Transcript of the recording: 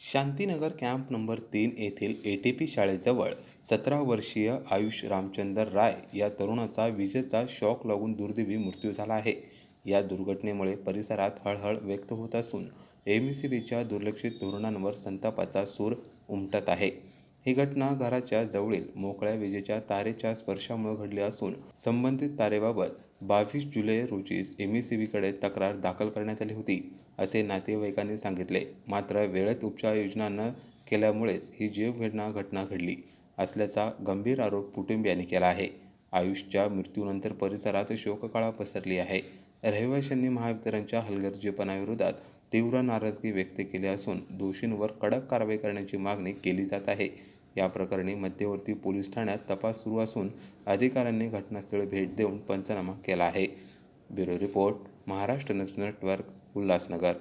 Shantinagar camp number तीन येथील A T P शाळेजवळ सतरा वर्षीय आयुष रामचंदर राय या तरुणाचा विजेचा शॉक लागून दुर्दैवी मृत्यू झाला आहे. या दुर्घटनेमुळे परिसरात हळहळ व्यक्त होत असून एम सी बीच्या दुर्लक्षित धोरणांवर संतापाचा सूर उमटत आहे. ही घटना घराच्या जवळील मोकळ्या विजेच्या तारेच्या स्पर्शामुळे घडली असून संबंधित तारेबाबत बावीस जुलै रोजीच एम ई सी बीकडे तक्रार दाखल करण्यात आली होती असे नातेवाईकांनी सांगितले. मात्र वेळेत उपचार योजना न केल्यामुळेच ही जीवघेणा घटना घडली असल्याचा गंभीर आरोप कुटुंबियांनी केला आहे. आयुषच्या मृत्यूनंतर परिसरात शोककळा पसरली आहे. रहिवाशांनी महावितरणच्या हलगर्जीपणाविरोधात तीव्र नाराजगी व्यक्त केली असून दोषींवर कडक कारवाई करण्याची मागणी केली जात आहे. या प्रकरणी मध्यवर्ती पोलीस ठाण्यात तपास सुरू असून अधिकाऱ्यांनी घटनास्थळी भेट देऊन पंचनामा केला आहे. Bureau report Maharashtra news network Ulhasnagar.